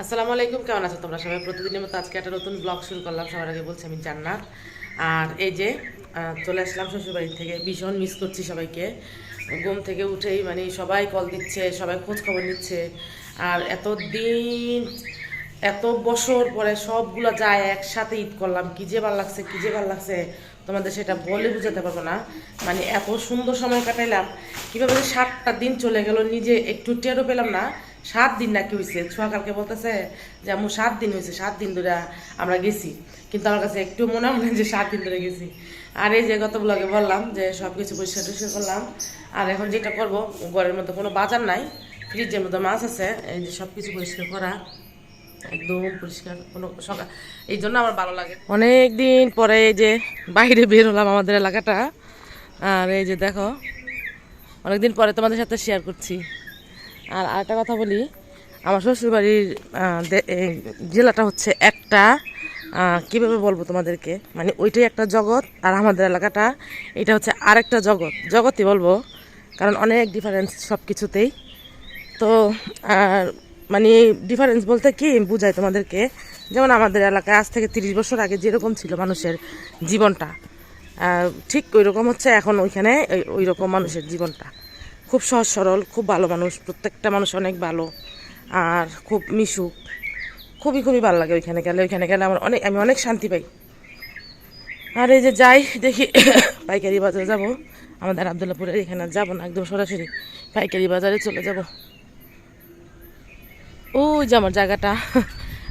আসসালামু আলাইকুম, কেমন আছো তোমরা? সবাই প্রতিদিনের মতো আজকে একটা নতুন ব্লগ শুরু করলাম। সবার আগে বলছি আমি জান্নাত। আর এই যে চলে আসলাম শ্বশুরবাড়ি থেকে। ভীষণ মিস করছি সবাইকে। ঘুম থেকে উঠেই মানে সবাই কল দিচ্ছে, সবাই খোঁজ খবর নিচ্ছে। আর এত দিন এত বছর পরে সবগুলো যায় একসাথে ঈদ করলাম। কী যে ভালো লাগছে, কী যে ভালো লাগছে, তোমাদের সেটা বলে বুঝাতে পারব না। মানে এত সুন্দর সময় কাটাইলাম। কীভাবে সাতটা দিন চলে গেল, নিজে একটু টেরও পেলাম না। সাত দিন নাকি হয়েছে ছোয়া কালকে বলতেছে যে আমি সাত দিন হয়েছে সাত দিন ধরে আমরা গেছি। কিন্তু আমার কাছে একটু মনে হয় যে, সাত দিন ধরে গেছি। আর এই যে গত ব্লগে বললাম যে সব কিছু পরিষ্কার টরিষ্কার করলাম। আর এখন যেটা করব, ঘরের মধ্যে কোনো বাজার নাই, ফ্রিজের মধ্যে মাছ আছে, এই যে সব কিছু পরিষ্কার করা, একদম পরিষ্কার, কোনো সকাল এই জন্য আমার ভালো লাগে। অনেক দিন পরে এই যে বাইরে বের হলাম আমাদের এলাকাটা, আর এই যে দেখো, অনেকদিন পরে তোমাদের সাথে শেয়ার করছি। আর আরেকটা কথা বলি, আমার শ্বশুরবাড়ির জেলাটা হচ্ছে একটা কীভাবে বলব তোমাদেরকে? মানে ওইটাই একটা জগৎ আর আমাদের এলাকাটা এটা হচ্ছে আরেকটা জগৎ। জগতই বলব, কারণ অনেক ডিফারেন্স সব কিছুতেই তো, আর মানে ডিফারেন্স বলতে কি বুঝাই তোমাদেরকে, যেমন আমাদের এলাকায় আজ থেকে তিরিশ বছর আগে যেরকম ছিল মানুষের জীবনটা ঠিক ওই রকম হচ্ছে এখন ওইখানে, ওই- ওই রকম মানুষের জীবনটা। খুব সহজ সরল, খুব ভালো মানুষ, প্রত্যেকটা মানুষ অনেক ভালো আর খুব মিশুক। খুবই খুবই ভালো লাগে ওইখানে গেলে ওইখানে গেলে আমার অনেক, আমি অনেক শান্তি পাই। আর এই যে যাই, দেখি পাইকারি বাজারে যাব। আমাদের আবদুল্লাপুরের এখানে যাব না, একদম সরাসরি পাইকারি বাজারে চলে যাব। ওই যে আমার জায়গাটা।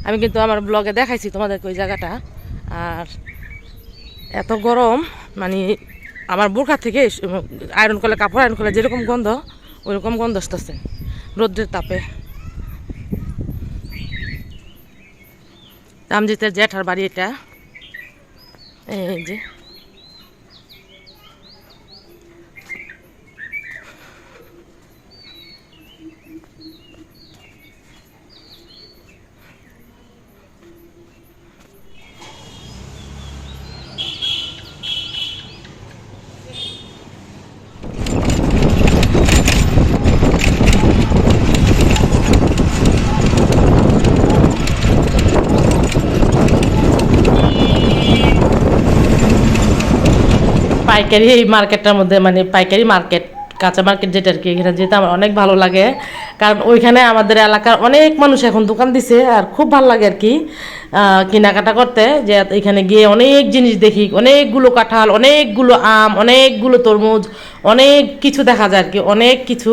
আমি কিন্তু আমার ব্লগে দেখাইছি তোমাদেরকে ওই জায়গাটা। আর এত গরম মানে আমার বোরখা থেকে আয়রন করলে কাপড় আয়রন করলে যেরকম গন্ধ ওইরকম গন্ধ আসতেছে। রোদ্রের তাপে। রামজিতের জ্যাঠার বাড়ি এটা। এই যে। পাইকারি এই মার্কেটটার মধ্যে মানে পাইকারি মার্কেট, কাঁচা মার্কেট যেটা আর কি, এখানে যেতে আমার অনেক ভালো লাগে। কারণ ওইখানে আমাদের এলাকার অনেক মানুষ এখন দোকান দিছে আর খুব ভালো লাগে আর কি কেনাকাটা করতে। যে এখানে গিয়ে অনেক জিনিস দেখি, অনেকগুলো কাঁঠাল, অনেকগুলো আম, অনেকগুলো তরমুজ, অনেক কিছু দেখা যায় আর কি, অনেক কিছু।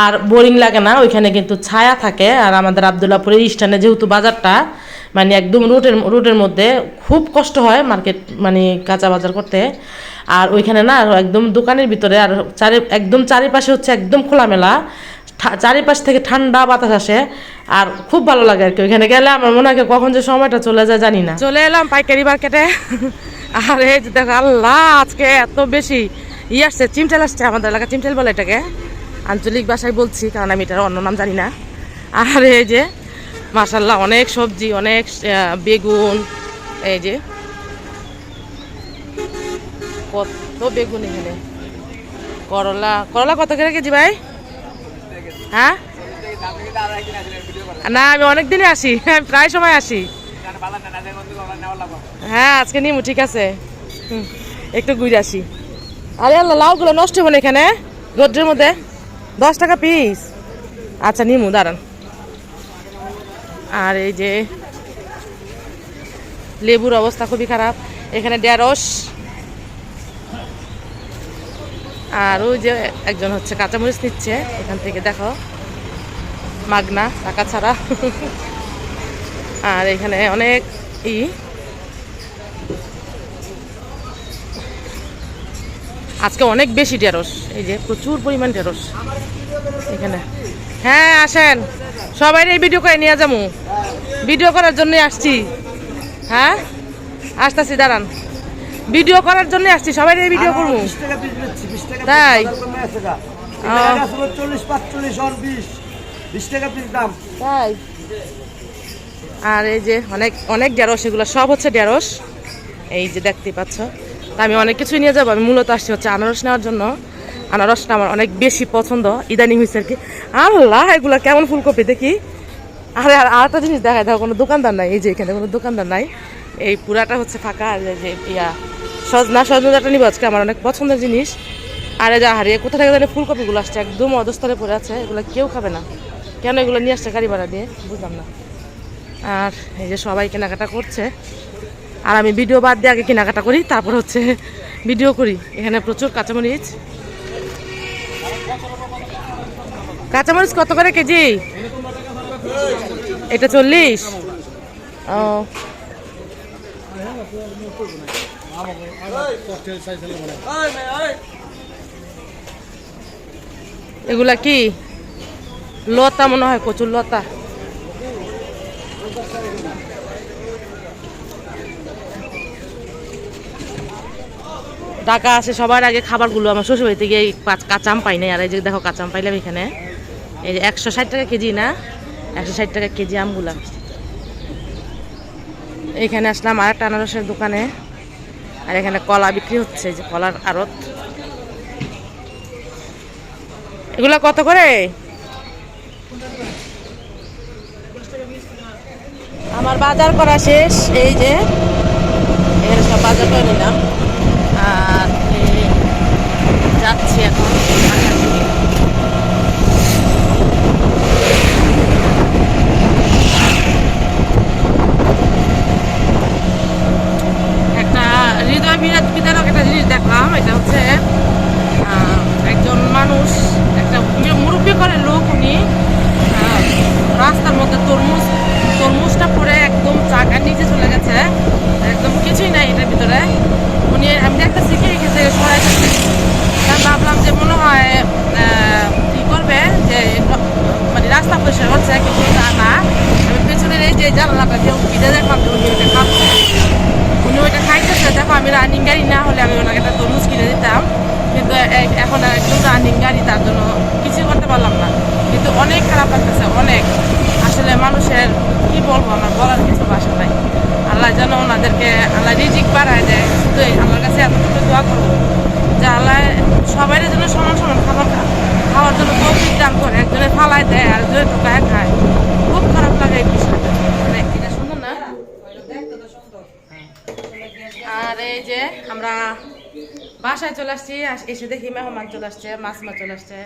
আর বোরিং লাগে না, ওইখানে কিন্তু ছায়া থাকে। আর আমাদের আবদুল্লাপুরের স্টানে যেহেতু বাজারটা মানে একদম রুটের রুটের মধ্যে খুব কষ্ট হয় মার্কেট মানে কাঁচা বাজার করতে। আর ওইখানে না একদম দোকানের ভিতরে আর চারি, একদম চারিপাশে হচ্ছে একদম খোলামেলা। চারিপাশ থেকে ঠান্ডা বাতাস আসে। আর খুব ভালো লাগে আর কি। ওইখানে গেলে আমার মনে হয় কখন যে সময়টা চলে যায় জানি না। চলে এলাম পাইকারি মার্কেটে। আর এই যে দেখো, আল্লাহ, আজকে এত বেশি ই আসছে, চিমটেল আসছে আমাদের এলাকা চিমটেল বলে এটাকে। আঞ্চলিক ভাষায় বলছি, কারণ আমি এটার অন্য নাম জানি না। আর এই যে মাশাল্লাহ অনেক সবজি, অনেক বেগুন, এই যে। কত বেগুন এখানে। করলা করলা কত করে কেজি ভাই? হ্যাঁ? না, আমি অনেক দিনই আসি প্রায় সময় আসি। হ্যাঁ আজকে নিমু, ঠিক আছে। একটু ঘুরে আসি। আরে আল্লাহ, লাউগুলো নষ্ট হবে এখানে, রোদ্রের মধ্যে। দশ টাকা পিস আচ্ছা নিমু, দাঁড়ান। আর এই যে লেবুর অবস্থা খুবই খারাপ। এখানে ঢেঁড়স। আর ওই যে একজন হচ্ছে কাঁচামরিচ নিচ্ছে, এখান থেকে দেখো, মাগনা, টাকা ছাড়া। আর এখানে অনেক ই। আজকে অনেক বেশি ঢেঁড়স, এই যে প্রচুর পরিমাণ ঢেঁড়স। এখানে হ্যাঁ আসেন। সবাই এই ভিডিও করে নিয়ে যাব। ভিডিও করার জন্যই আসছি। হ্যাঁ? আসতেছি দাঁড়ান। ভিডিও করার জন্য আসছি সবাই এই ভিডিও করব। তাই? তাই? আর এই যে অনেক অনেক ঢেঁড়স এগুলো সব হচ্ছে ঢেঁড়স এই যে দেখতে পাচ্ছ তা আমি অনেক কিছুই নিয়ে যাব। আমি মূলত আসছি হচ্ছে আনারস নেওয়ার জন্য। আনারসটা আমার অনেক বেশি পছন্দ, ইদানিং হয়েছে আর কি। আল্লাহ, এগুলো কেমন ফুলকপি দেখি? আরে, আর আরেকটা জিনিস দেখায় দেখো কোনো দোকানদার নাই, এই যে এখানে কোনো দোকানদার নাই। এই পুরাটা হচ্ছে ফাঁকা, আর যে ইয়া, সজনা, সজনাটা নিব আজকে, আমার অনেক পছন্দের জিনিস। আর যে, হারিয়ে কোথা থেকে জানি ফুলকপিগুলো আসছে, একদম অধস্তরে পড়ে আছে, এগুলো কেউ খাবে না। কেন এগুলো নিয়ে আসছে গাড়ি ভাড়া দিয়ে? বুঝলাম না। আর এই যে সবাই কেনাকাটা করছে। আর আমি ভিডিও বাদ দিয়ে আগে কেনাকাটা করি, তারপর হচ্ছে ভিডিও করি। এখানে প্রচুর কাঁচামরিচ কাঁচামরিচ কত করে কেজি? এটা চল্লিশ? ও। এগুলা কি? লতা মনে হয় কচুর লতা। টাকা আসে সবার আগে খাবারগুলো আমার শ্বশুরবাড়ি থেকে এই পাঁচ- কাঁচা আম পাই নাই। আর এই যে দেখো কাঁচা আম পাইলাম এখানে। এই যে একশো ষাট টাকা কেজি না? একশো ষাট টাকা কেজি আমগুলা। এখানে আসলাম আর একটা আনারসের দোকানে। আর এখানে কলা বিক্রি হচ্ছে যে কলার আড়ত। এগুলা কত করে? আমার বাজার করা শেষ, এই যে। এখানে সব বাজার করে নিলাম। যাচ্ছি এখন বাসার দিকে। একটা হৃদয় বিরাট বিদারক একটা জিনিস দেখলাম এটা হচ্ছে আহ, একজন মানুষ একটা মুরব্বী করে লোক উনি আহ, রাস্তার মধ্যে তরমুজ তরমুজটা পরে একদম চাকার নিচে চলে গেছে একদম কিছুই নাই এটার ভিতরে উনি আমি একটা শিখে রেখেছে সরাইতেছে আমি ভাবলাম যে মনে হয় আহ, কি করবে যে মানে রাস্তা পরিষ্কার হচ্ছে কিন্তু তা না আমি পেছনের এই যে জানালাটা দিয়ে উঠিতে দেখলাম যে উনি খাচ্ছে উনি ওইটা খাইতেছে, দেখো আমি রানিং গাড়ি না হলে আমি ওনাকে একটা তরমুজ কিনে দিতাম। কিন্তু এখন একদম রানিং গাড়ি, তার জন্য কিছু করতে পারলাম না। কিন্তু অনেক খারাপ লাগতেছে, অনেক। আসলে মানুষের, কি বলব আমার, বলার কিছু ভাষা নাই। আল্লাহ যেন ওনাদেরকে, আল্লাহ রিজিক বাড়ায় দেয়। শুধু আল্লাহর কাছে এতটুকু দোয়া করব যে আল্লাহ সবাই যেন সমান সমান খাবার খাওয়ার জন্য তৌফিক দান করে, একজনে ফালায় দেয় আর একজনে ঢুকায় খায়। খুব খারাপ লাগে এই বিষয়টা মানে এটা সুন্দর না আর এই যে আমরা বাসায় চলে আসছি আস- এসে দেখি মেহমান চলে আসছে মাসমা চলে আসছে।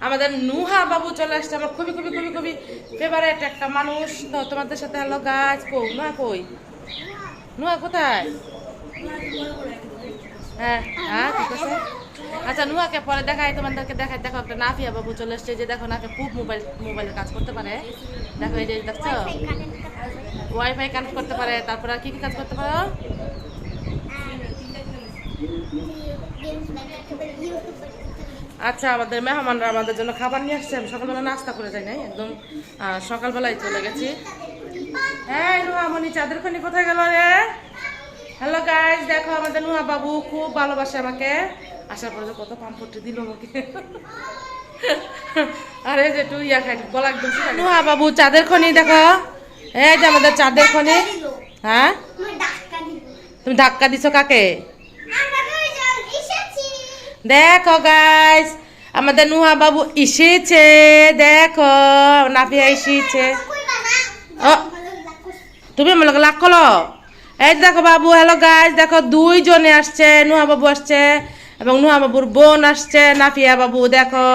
আমাদের নুহা বাবু চলে আসছে আমার খুবই খুবই খুবই খুবই ফেভারেট একটা মানুষ। তো তোমাদের সাথে হলো গাছ কই? নুহা কই? নুহা কোথায়? হ্যাঁ হ্যাঁ ঠিক আছে। আচ্ছা নুহাকে পরে দেখাই তোমাদেরকে দেখাই। দেখো একটা নাফিয়া বাবু চলে এসছে যে দেখো নাফিয়া খুব মোবাইল মোবাইলে কাজ করতে পারে। দেখো এই যে দেখছ? ওয়াইফাই কানেক্ট করতে পারে তারপরে আর কি কি কাজ করতে পারো? আচ্ছা আমাদের মেহমানরা আমাদের জন্য খাবার নিয়ে আসছে। আমি সকালবেলা নাস্তা করে যাই নাই, একদম সকালবেলায় চলে গেছি। হ্যাঁ রুহামণি চাঁদের খনি কোথায় গেল রে? হ্যালো গাইজ দেখো আমাদের নুহা বাবু খুব ভালোবাসে আমাকে। আসার পরে কত পাম্পটি দিল আমাকে। আরে যে তুই ইয়া খাই গলা একদম নুহা বাবু, চাঁদের খনি দেখো। এই যে আমাদের চাঁদের খনি। হ্যাঁ? তুমি ধাক্কা দিছো কাকে? দেখো গাইস আমাদের নুহা বাবু এসেছে। দেখো নাফিয়া এসেছে। ও। তুমি আমার লগে করল এই দেখো বাবু হ্যালো গাইস দেখো দুইজনে আসছে, নুহা বাবু আসছে এবং নুহা বাবুর বোন আসছে নাফিয়া বাবু, দেখো।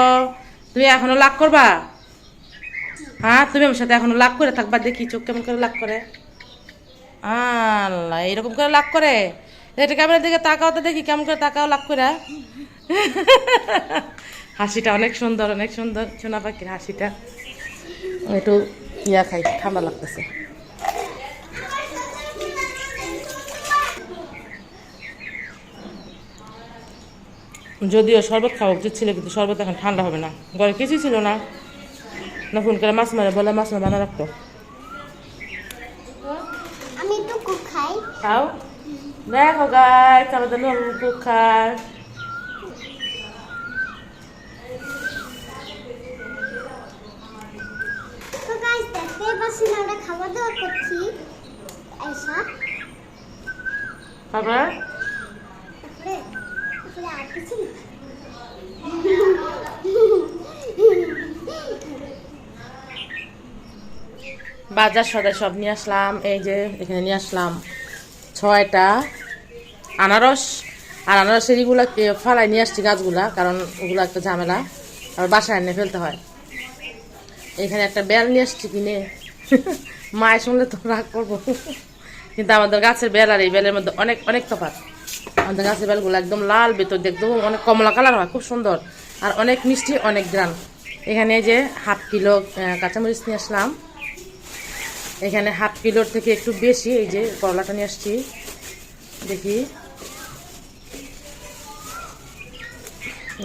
তুমি এখনও লাগ করবা? হ্যাঁ তুমি আমার সাথে এখনও লাগ করে থাকবা, দেখি চোখ কেমন করে লাগ করে। আল্লাহ, এরকম করে লাগ করে। এটা ক্যামেরার দিকে তাকাও তো দেখি, কেমন করে তাকাও লাগ করে। হাসিটা অনেক সুন্দর অনেক সুন্দর সোনা পাখির হাসিটা। একটু ইয়া খাই ঠান্ডা লাগতেছে। যদিও শরবত খাওয়া উচিত ছিল কিন্তু শরবত এখন ঠান্ডা হবে না। ঘরে কিছুই ছিল না। না ফোন করে মাছ মারে বলে মাছ মারে বানা রাখতো খাও দেখো গাই আমাদের নলকূপ খায়। দাওয়া করছি। আয়সা তারপরে? তারপরে তারপরে আর কিছু বাজার সদাই সব নিয়ে আসলাম। এই যে এখানে নিয়ে আসলাম ছয়টা আনারস। আর আনারসের এগুলা ফালাই নিয়ে আসছি গাছগুলা কারণ ওগুলো একটা ঝামেলা। আর বাসায় এনে ফেলতে হয়। এখানে একটা বেল নিয়ে আসছি কিনে। মায়ের শুনলে তো রাগ করব। কিন্তু আমাদের গাছের বেল আর এই বেলের মধ্যে অনেক অনেক তফাৎ। আমাদের গাছের বেলগুলো একদম লাল ভেতর দেখতে অনেক কমলা কালার হয়, খুব সুন্দর। আর অনেক মিষ্টি, অনেক গ্রান। এখানে যে হাফ কিলো কাঁচামরিচ নিয়ে আসলাম। এখানে হাফ কিলোর থেকে একটু বেশি এই যে করলাটা নিয়ে আসছি। দেখি।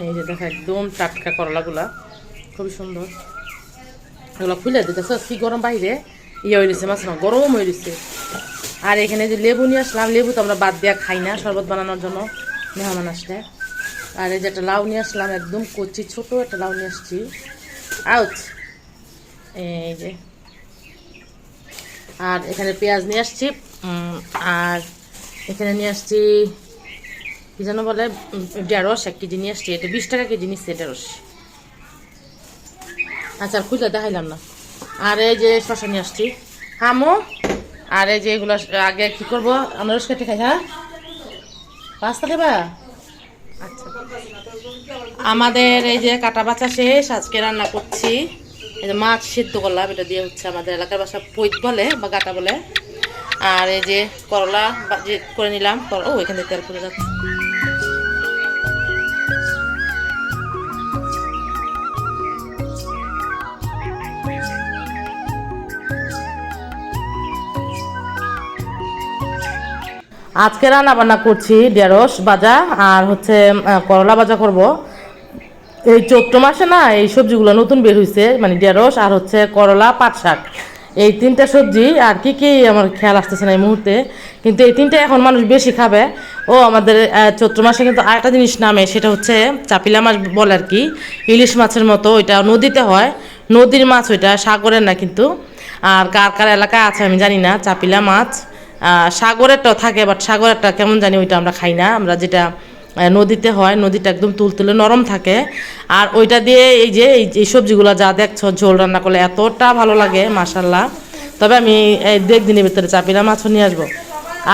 এই যে দেখো একদম টাটকা করলাগুলা, খুবই সুন্দর। এগুলো খুলে দিতেছে, কি গরম বাইরে? ইয়ে হয়ে গেছে মাছ না গরম হয়ে গেছে আর এখানে যে লেবু নিয়ে আসলাম, লেবু তো আমরা বাদ দেওয়া খাই না, শরবত বানানোর জন্য মেহমান আসলে। আর এই যে একটা লাউ নিয়ে আসলাম, একদম কচি, ছোট একটা লাউ নিয়ে আসছি। আউট এই যে। আর এখানে পেঁয়াজ নিয়ে আসছি আর এখানে নিয়ে আসছি, কি যেন বলে ঢেঁড়স এক কেজি নিয়ে আসছি। এটা বিশ টাকা কেজি নিচ্ছে ঢেঁড়স। আচ্ছা আর খুঁজে দেখাইলাম না। আর এই যে শশা নিয়ে আসছি। হামো, আর এই যে এগুলো আগে কি করব? আনারস কেটে খাই হ্যাঁ? পাঁচটা খাবা আচ্ছা আমাদের এই যে কাটা বাছা শেষ, আজকে রান্না করছি। এই যে মাছ সিদ্ধ করলাম, এটা দিয়ে হচ্ছে আমাদের এলাকার বাসা পৈত বলে বা গাটা বলে। আর এই যে করলা করে নিলাম ও থেকে তেল পড়ে যাচ্ছে। আজকে রান্না বান্না করছি ঢেঁড়স ভাজা আর হচ্ছে করলা ভাজা করব। এই চৈত্র মাসে না এই সবজিগুলো নতুন বের হয়েছে মানে ঢেঁড়স আর হচ্ছে করলা, পাট শাক। এই তিনটা সবজি আর কি কি আমার খেয়াল আসতেছে না এই মুহূর্তে, কিন্তু এই তিনটা এখন মানুষ বেশি খাবে। ও আমাদের চৈত্র মাসে কিন্তু আরেকটা জিনিস নামে, সেটা হচ্ছে চাপিলা মাছ বলে আর কি, ইলিশ মাছের মতো, ওইটা নদীতে হয়। নদীর মাছ ওইটা সাগরের না কিন্তু। আর কার কার এলাকায় আছে আমি জানি না, চাপিলা মাছ। সাগরেরটাও থাকে বাট সাগরেরটা কেমন জানি ওইটা আমরা খাই না। আমরা যেটা নদীতে হয়, নদীটা একদম তুলতুলে নরম থাকে। আর ওইটা দিয়ে এই যে, এই সবজিগুলো যা দেখছ, ঝোল রান্না করলে এতটা ভালো লাগে মাসাল্লাহ তবে আমি, এই দু একদিনের ভিতরে চাপিলা মাছও নিয়ে আসব।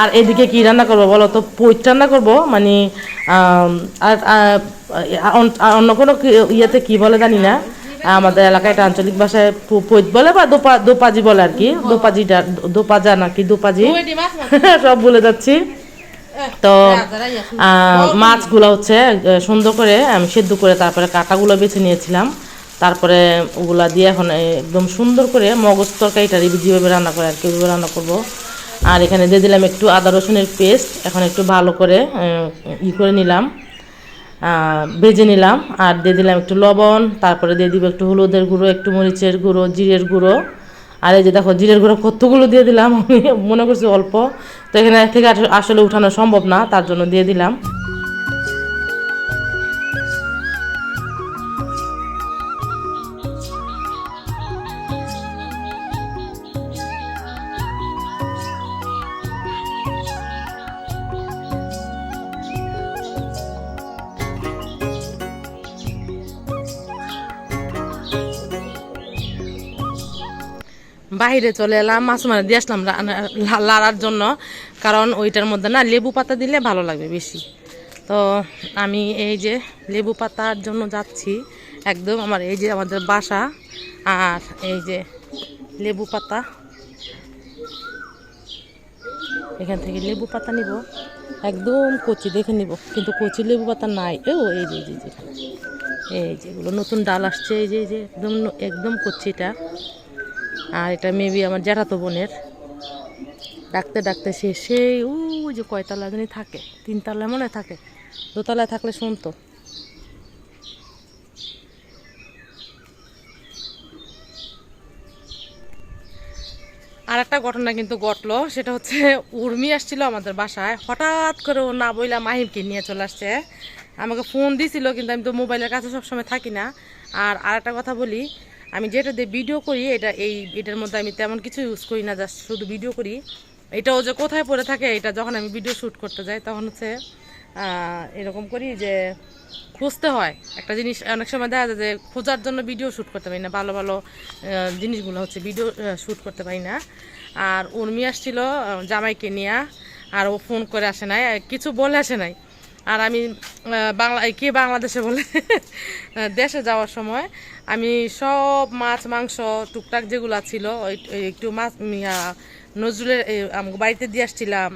আর এদিকে কি রান্না করব বলো তো? পৈত রান্না করব? মানে আর অন্য কোনো ইয়েতে কি বলে জানি না। আমাদের এলাকায় এটা আঞ্চলিক ভাষায় পৈত বলে বা দোপা দোপাজি বলে আর কি। দোপাজিটা দোপাজা নাকি দোপাজি সব বলে যাচ্ছি। তো মাছগুলো হচ্ছে সুন্দর করে আমি সেদ্ধ করে তারপরে কাটাগুলো বেছে নিয়েছিলাম। তারপরে ওগুলা দিয়ে এখন একদম সুন্দর করে মগজ তরকারিটা যেভাবে রান্না করে আর কি ওইভাবে রান্না করব। আর এখানে দিয়ে দিলাম একটু আদা রসুনের পেস্ট। এখন একটু ভালো করে ই করে নিলাম। ভেজে নিলাম আর দিয়ে দিলাম একটু লবণ, তারপরে দিয়ে দিব একটু হলুদের গুঁড়ো, একটু মরিচের গুঁড়ো, জিরের গুঁড়ো। আর এই যে দেখো, জিরের গুঁড়ো কতগুলো দিয়ে দিলাম, আমি মনে করছি অল্প। তো এখানে থেকে আসলে উঠানো সম্ভব না, তার জন্য দিয়ে দিলাম। বাইরে চলে এলাম মাছ মানে দিয়ে আসলাম লাড়ার জন্য। কারণ ওইটার মধ্যে না লেবু পাতা দিলে ভালো লাগবে বেশি। তো আমি এই যে লেবু পাতার জন্য যাচ্ছি একদম আমার এই যে আমাদের বাসা আর এই যে লেবু পাতা। এখান থেকে লেবু পাতা নিব একদম কচি দেখে নিব কিন্তু কচি লেবু পাতা নাই। ও এই যে এই যে, এই যেগুলো নতুন ডাল আসছে এই যে এই যে একদম একদম কচিটা। আর এটা মেবি আমার জ্যাঠাতো বোনের। ডাকতে ডাকতে সে সেই, ওই যে কয়তলা জানি থাকে, তিনতলায় মনে থাকে, দোতলায় থাকলে শুনতো। আর একটা ঘটনা কিন্তু ঘটলো, সেটা হচ্ছে উর্মি আসছিল আমাদের বাসায়, হঠাৎ করে ও না বইলা মাহিমকে নিয়ে চলে আসছে। আমাকে ফোন দিছিল, কিন্তু আমি তো মোবাইলের কাছে সবসময় থাকি না। আর আর একটা কথা বলি আমি যেটা দিয়ে ভিডিও করি, এটা এই, এটার মধ্যে আমি তেমন কিছু ইউজ করি না জাস্ট শুধু ভিডিও করি। এটাও যে কোথায় পড়ে থাকে, এটা যখন আমি ভিডিও শ্যুট করতে যাই, তখন হচ্ছে এরকম করি যে খুঁজতে হয়। একটা জিনিস, অনেক সময় দেখা যায় যে খোঁজার জন্য ভিডিও শ্যুট করতে পারি না, ভালো ভালো জিনিসগুলো হচ্ছে ভিডিও শ্যুট করতে পারি না। আর উর্মি আসছিল জামাইকে নিয়ে, আর ও ফোন করে আসে নাই কিছু বলে আসে নাই। আর আমি বাংলা কে বাংলাদেশে বলে দেশে যাওয়ার সময় আমি সব মাছ, মাংস, টুকটাক যেগুলো ছিল একটু মাছ নজরুলের বাড়িতে দিয়ে আসছিলাম।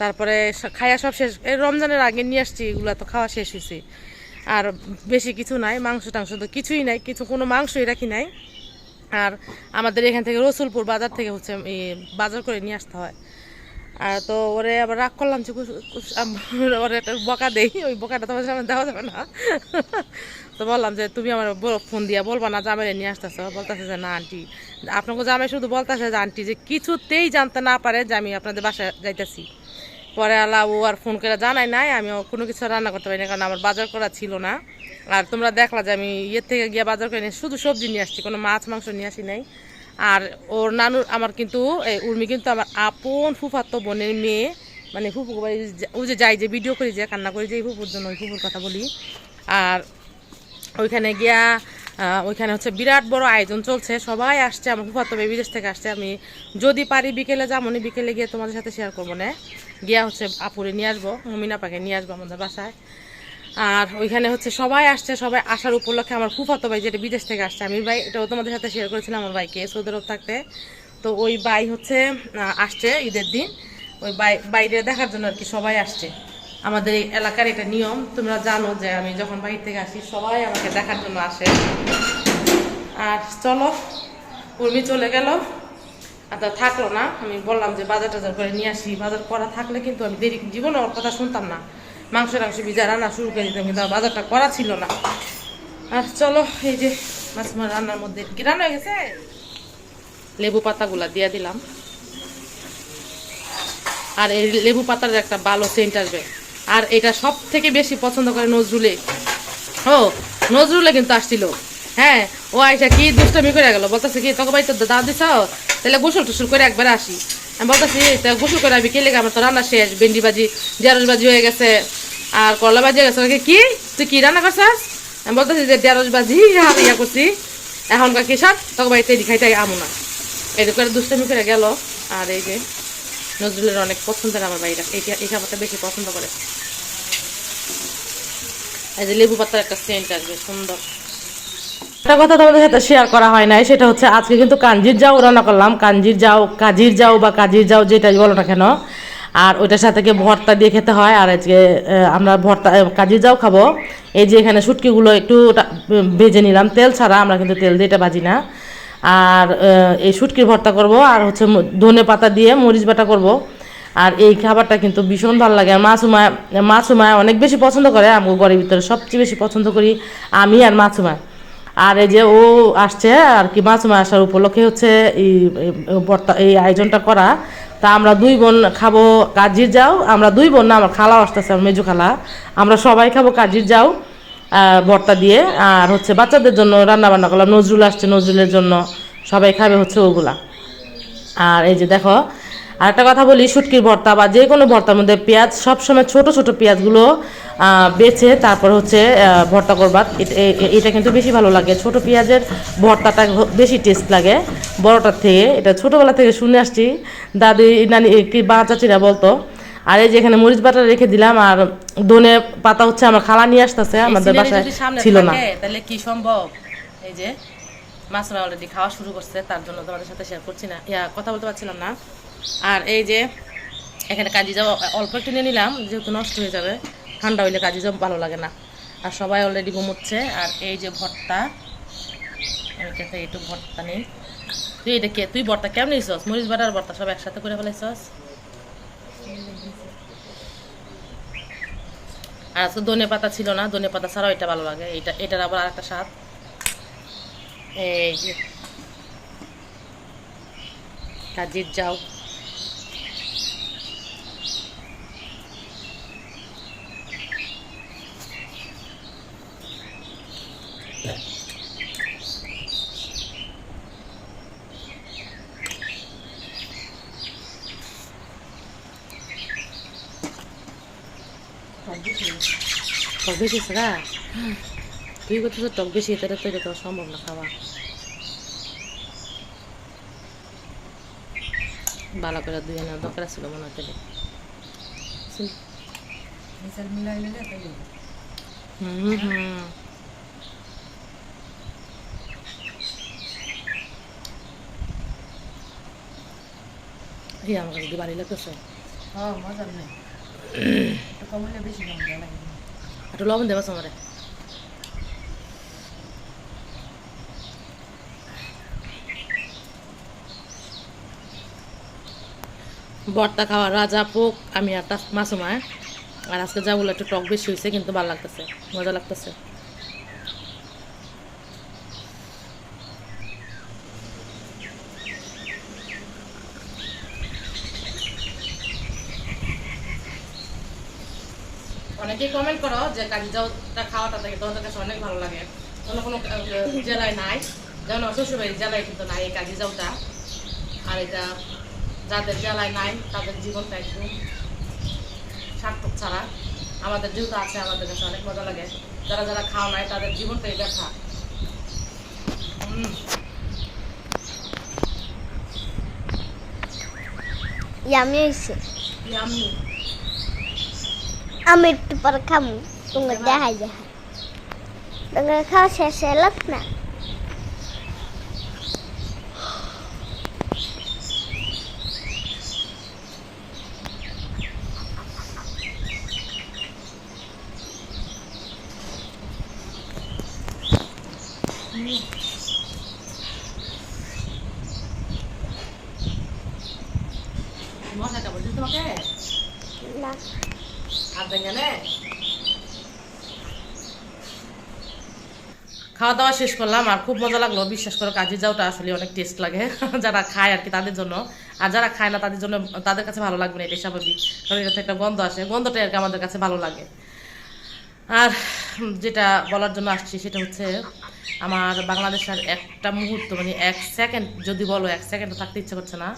তারপরে খায়া সব শেষ, এই রমজানের আগে নিয়ে আসছি, এগুলো তো খাওয়া শেষ হয়েছে আর বেশি কিছু নাই, মাংস, টাংস তো কিছুই নাই, কিছু, কোনো মাংসই রাখি নাই। আর আমাদের এখান থেকে রসুলপুর বাজার থেকে হচ্ছে বাজার করে নিয়ে আসতে হয়। আর তো ওরে আবার রাগ করলাম যে ওরে একটা বকা দেই, ওই বকাটা তোমার সামনে দেওয়া যাবে না। তো বললাম যে তুমি আমার ফোন দিয়া বলবা না জামাইরে নিয়ে আসতেছ। বলতেছে যে না, আন্টি। আপনাকে জামাই শুধু বলতেছে যে, আন্টি, যে কিছুতেই জানতে না পারে যে আমি আপনাদের বাসায় যাইতেছি। পরে আল্লাহ ও আর ফোন করে জানাই নাই আমি কোনো কিছু রান্না করতে পারি না কারণ আমার বাজার করা ছিল না। আর তোমরা দেখলা যে আমি ইয়ের থেকে গিয়ে বাজার করে নিয়ে শুধু সবজি নিয়ে আসছি, কোনো মাছ মাংস নিয়ে আসি নাই। আর ওর নানুর আমার কিন্তু, এই উর্মি কিন্তু আমার আপন ফুফাতো বোনের মেয়ে। মানে বাড়ি ও যে যাই যে ভিডিও করি যে, কান্না করি যে ফুফুর জন্য ওই ফুফুর কথা বলি। আর ওইখানে গিয়া ওইখানে হচ্ছে বিরাট বড় আয়োজন চলছে। সবাই আসছে, আমার ফুফাতো ভাই বিদেশ থেকে আসছে। আমি যদি পারি বিকেলে যাব নি বিকেলে গিয়ে তোমাদের সাথে শেয়ার করব, না। গিয়া হচ্ছে আপুরে নিয়ে আসব মমিনা পাকে নিয়ে আসব আমাদের বাসায়। আর ওইখানে হচ্ছে সবাই আসছে, সবাই আসার উপলক্ষে আমার ফুফাতো ভাই যেটা বিদেশ থেকে আসছে আমি ভাই, এটাও তোমাদের সাথে শেয়ার করেছিলাম আমার ভাইকে, সৌদি আরব থাকতে। তো ওই ভাই হচ্ছে আসছে ঈদের দিন। ওই বাই বাইরে দেখার জন্য আর কি সবাই আসছে। আমাদের এলাকার এটা নিয়ম। তোমরা জানো যে আমি যখন বাইরে থেকে আসি, সবাই আমাকে দেখার জন্য আসে। আর চলো, উর্মি চলে গেল। আর থাকল না। আমি বললাম যে বাজার টাজার করে নিয়ে আসি। বাজার করা থাকলে কিন্তু আমি দেরি জীবনে ওর কথা শুনতাম না। মাংস টাংস ভিজা রান্না শুরু করে দিতাম, কিন্তু বাজারটা করা ছিল না। আর চলো, এই যে মাছ মাছ রান্নার মধ্যে কি রান্না হয়ে গেছে। লেবু পাতাগুলা দিয়ে দিলাম। আর এই লেবু পাতার একটা ভালো সেন্ট আসবে আর এটা সব থেকে বেশি পছন্দ করে নজরুলে। ও, নজরুলে কিন্তু আসছিল। হ্যাঁ ও আইসা কি দুষ্টামি করে গেল? বলতেছে কি, তোকে ভাই তো দাদা দিছ? তাহলে গোসল টুসল করে একবার আসি। আমি বলতেছি, তা গোসল করে আমি কে লেগে আমার তো রান্না শেষ? ভেন্ডি বাজি ঢেঁড়স বাজি হয়ে গেছে, আর করলা বাজি হয়ে গেছে। ওকে কি? তুই কি রান্না করছিস? আমি বলতেছি যে, ঢেঁড়স বাজি আর ইয়া করছি। এখনকার কি সব তোকে ভাই তেরি খাইতে আমু না। এদিকে করে দুষ্টামি করে গেল। আর এই যে নজরুলের অনেক পছন্দের আমার ভাইরা। এই এই খাবারটা বেশি পছন্দ করে। এই যে লেবু পাতার একটা সেন্ট আসবে, সুন্দর। একটা কথা তোমাদের সাথে শেয়ার করা হয় নাই, সেটা হচ্ছে আজকে কিন্তু কাঞ্জির যাও রান্না করলাম। কাঞ্জির যাও, কাজির যাও বা কাজির যাও, যেটা বলো না কেন। আর ওইটার সাথে কি ভর্তা দিয়ে খেতে হয়? আর আজকে আমরা ভর্তা কাজির যাও খাব। এই যে এখানে শুটকিগুলো একটু ভেজে নিলাম। তেল ছাড়া আমরা কিন্তু তেল দিয়ে এটা ভাজি না। আর এই শুটকির ভর্তা করব, আর হচ্ছে ধনে পাতা দিয়ে মরিচ বাটা করব। আর এই খাবারটা কিন্তু ভীষণ ভালো লাগে। আর মাছুমা মাছুমা অনেক বেশি পছন্দ করে আমি ঘরের ভিতরে সবচেয়ে বেশি পছন্দ করি আমি আর মাছুমা। আর এই যে ও আসছে, আর কি মাছুমা আসার উপলক্ষে হচ্ছে এই ভর্তা, এই আয়োজনটা করা। তা আমরা দুই বোন খাব কাজির যাও, আমরা দুই বোন না, আমার খালা আসতেছে, আমার মেজু খালা। আমরা সবাই খাব কাজির যাও। ভর্তা দিয়ে, আর হচ্ছে বাচ্চাদের জন্য রান্না বান্না করলাম। নজরুল আসছে, নজরুলের জন্য সবাই খাবে হচ্ছে ওগুলা। আর এই যে দেখো আর একটা কথা বলি, শুটকির ভর্তা বা যে কোনো ভর্তার মধ্যে পেঁয়াজ, সবসময় ছোট ছোট পেঁয়াজগুলো বেছে তারপর হচ্ছে ভর্তা করবা। এ- এ- এ- এটা কিন্তু বেশি ভালো লাগে। ছোট পেঁয়াজের ভর্তাটা বেশি টেস্ট লাগে। বড়টার থেকে, এটা ছোটোবেলা থেকে শুনে আসছি। দাদি, নানি, কি বা চাচিরা বলতো আর এই যে এখানে মরিচ বাটা রেখে দিলাম আর ধনে পাতা হচ্ছে আমার খালা নিয়ে আসতেছে আমাদের বাসায় ছিল না। তাহলে কি সম্ভব? এই যে মাছরা অলরেডি খাওয়া শুরু করছে তার জন্য তোমাদের সাথে শেয়ার করছি না। ইয়া কথা বলতে পারছিলাম না। আর এই যে এখানে কাজি যাওয়া অল্প একটু নিয়ে নিলাম যেহেতু নষ্ট হয়ে যাবে ঠান্ডা হইলে কাজি যাওয়া ভালো লাগে না। আর সবাই অলরেডি ঘুমোচ্ছে আর এই যে ভর্তা আমি কাছে একটু ভর্তা নেই। তুই এটা কে তুই ভর্তা কেমন নিয়েছস মরিচ বাটার ভর্তা সব একসাথে করে ফেলাইছস? আর আজকে ধনে পাতা ছিল না, ধনে পাতা ছাড়াও এটা ভালো লাগে। এটা, এটার আবার আর একটা স্বাদ। এই যে। কাজের যাও টক বেশি গা তুই করতেছ টক বেশি এটা তো এটা তো সম্ভব না খাওয়া ভালো করে দুই আনার দরকার ছিল মনে হয় তেলে হুম হুম আমার কাছে বাড়ি লাগতেছে একটু লবণ দেবাস আমার বর্তা খাওয়া, রাজা, পোক, আমি আর মাসুমায় আর আজকে যা বলে একটু টক বেশি হয়েছে কিন্তু ভালো লাগতেছে, মজা লাগতেছে। অনেকেই কমেন্ট করো যে কাজি যাওটা খাওয়াটা থেকে তোমাদের কাছে অনেক ভালো লাগে। অন্য কোনো জেলায় নাই। যেমন শ্বশুরবাড়ির জেলায় কিন্তু নাই এই কাজি যাওটা আর এটা যাদের জেলায় নাই তাদের জীবনটা একদম সার্থক ছাড়া। আমাদের যেহেতু আছে আমাদের কাছে অনেক মজা লাগে। যারা যারা খাওয়া নাই তাদের জীবনটাই দেখা ইয়ামি হয়েছে আমি আমি একটু পরে খামু তোমার দেখাই দেখাই তোমার খাওয়া শেষ হলো না মশাটা বলছি তোমাকে না খাওয়া দাওয়া শেষ করলাম, আর খুব মজা লাগল। বিশ্বাস করো কাজে যাওটা আসলে অনেক টেস্ট লাগে যারা খায় আর কি তাদের জন্য। আর যারা খায় না তাদের জন্য, তাদের কাছে ভালো লাগবে না, এটাই স্বাভাবিক। কারণ এটা একটা গন্ধ আসে। গন্ধটাই আর কি আমাদের কাছে ভালো লাগে। আর যেটা বলার জন্য আসছি, সেটা হচ্ছে আমার বাংলাদেশের একটা মুহূর্ত মানে এক সেকেন্ড যদি বলো এক সেকেন্ডও থাকতে ইচ্ছে করছে না।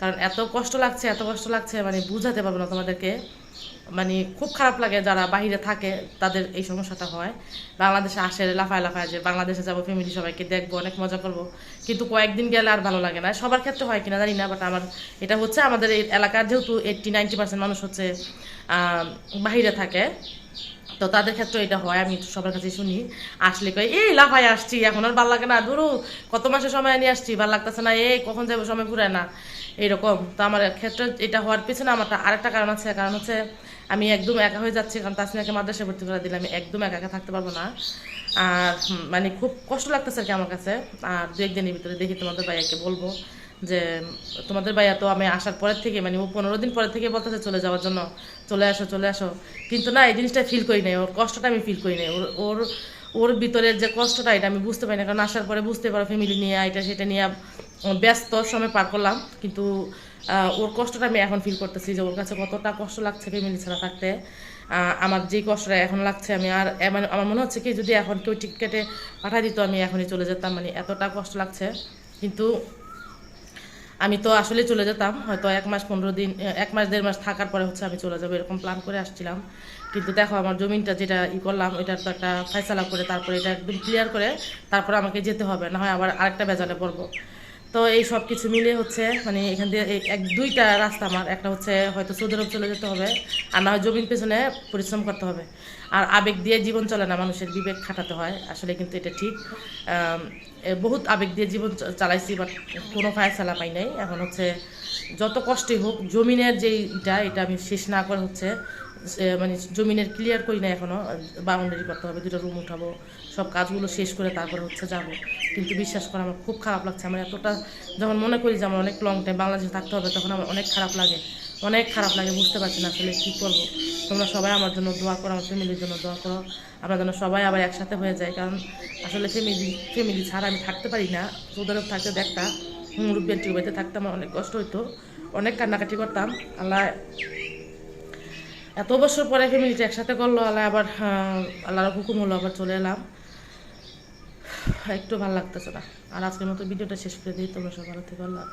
কারণ এত কষ্ট লাগছে, এত কষ্ট লাগছে মানে বুঝাতে পারব না তোমাদেরকে। মানে খুব খারাপ লাগে যারা বাহিরে থাকে, তাদের এই সমস্যাটা হয়। বাংলাদেশে আসে লাফায় লাফায় যে বাংলাদেশে যাব ফ্যামিলি সবাইকে দেখব, অনেক মজা করব। কিন্তু কয়েকদিন গেলে আর ভালো লাগে না। সবার ক্ষেত্রে হয় কিনা জানি না বাট আমার এটা হচ্ছে আমাদের এই এলাকার যেহেতু এইট্টি নাইনটি পার্সেন্ট মানুষ হচ্ছে বাহিরে থাকে, তো তাদের ক্ষেত্রে এটা হয়। আমি সবার কাছে শুনি। আসলে কই এই লাফায় আসছি, এখন আর ভালো লাগে না, ধরু, কত মাসে সময় নিয়ে আসছি, ভালো লাগতেছে না, এই কখন যাব, সময় ঘুরে না। এইরকম তো আমার ক্ষেত্রে এটা হওয়ার পিছনে আমার আরেকটা কারণ আছে। কারণ হচ্ছে আমি একদম একা হয়ে যাচ্ছি, কারণ তাসমিয়াকে মাদ্রাসায় ভর্তি করে দিলে আমি একদম একা একা থাকতে পারব না। আর মানে খুব কষ্ট লাগতেছে আর কি আমার কাছে। আর দু একদিনের ভিতরে দেখি তোমাদের ভাইয়াকে বলব যে, তোমাদের ভাইয়া তো আমি আসার পরের থেকে মানে ও পনেরো দিন পরের থেকে বলতেছে চলে যাওয়ার জন্য। চলে আসো চলে আসো। কিন্তু না, এই জিনিসটা ফিল করি নাই। ওর কষ্টটা আমি ফিল করি নাই। ওর ওর ওর ভিতরের যে কষ্টটা, এটা আমি বুঝতে পারি না কারণ আসার পরে বুঝতে পারো ফ্যামিলি নিয়ে, এটা সেটা নিয়ে ব্যস্ত, সময় পার করলাম। কিন্তু ওর কষ্টটা আমি এখন ফিল করতেছি যে ওর কাছে কতটা কষ্ট লাগছে ফ্যামিলি ছাড়া থাকতে। আমার যে কষ্টটা এখন লাগছে আমি আর আমার মনে হচ্ছে কি যদি এখন কেউ টিকিট কেটে পাঠাই দিত, আমি এখনই চলে যেতাম। মানে এতটা কষ্ট লাগছে। কিন্তু আমি তো আসলে চলে যেতাম। হয়তো এক মাস, পনেরো দিন এক মাস, দেড় মাস থাকার পরে হচ্ছে আমি চলে যাব এরকম প্ল্যান করে আসছিলাম। কিন্তু দেখো, আমার জমিনটা যেটা ই করলাম ওইটার তো একটা ফয়সালা করে তারপরে এটা একদম ক্লিয়ার করে তারপরে আমাকে যেতে হবে। না হয় আবার আরেকটা বেজালে পড়ব। তো এই সব কিছু মিলে হচ্ছে মানে এখান দিয়ে এক দুইটা রাস্তা আমার। একটা হচ্ছে হয়তো সৌদি আরব চলে যেতে হবে, আর না হয় জমির পেছনে পরিশ্রম করতে হবে। আর আবেগ দিয়ে জীবন চলে না, মানুষের বিবেক খাটাতে হয়, আসলে কিন্তু এটা ঠিক। বহুত আবেগ দিয়ে জীবন চালাইছি বাট কোনো ফায়সালা পাই নাই। এখন হচ্ছে যত কষ্টই হোক, জমিনের যে ইটা, এটা আমি শেষ না করে হচ্ছে মানে জমিনের ক্লিয়ার করি না এখনও বাউন্ডারি করতে হবে, দুটো রুম উঠাবো, সব কাজগুলো শেষ করে তারপরে হচ্ছে যাব। কিন্তু বিশ্বাস করে, আমার খুব খারাপ লাগছে, আমার এতটা যখন মনে করি যে আমার অনেক লং টাইম বাংলাদেশে থাকতে হবে, তখন আমার অনেক খারাপ লাগে, অনেক খারাপ লাগে, বুঝতে পারছি না আসলে কী করব। তোমরা সবাই আমার জন্য দোয়া করো, আমার ফ্যামিলির জন্য দোয়া করো, আমরা যেন সবাই আবার একসাথে হয়ে যায় কারণ আসলে ফ্যামিলি ফ্যামিলি ছাড়া আমি থাকতে পারি না আরব থাকতে দেখতাম মুরব্বী টিউবাইতে থাকতে আমার অনেক কষ্ট হইতো, অনেক কান্নাকাটি করতাম, আল্লাহ এত বছর পরে ফ্যামিলিটা একসাথে করল আল্লাহ আবার আল্লাহর হুকুম হলো আবার চলে এলাম। একটু ভালো লাগতেছে না। আর আজকের মতো ভিডিওটা শেষ করে দিই। তোমরা সব ভালো থেকে, আল্লাহ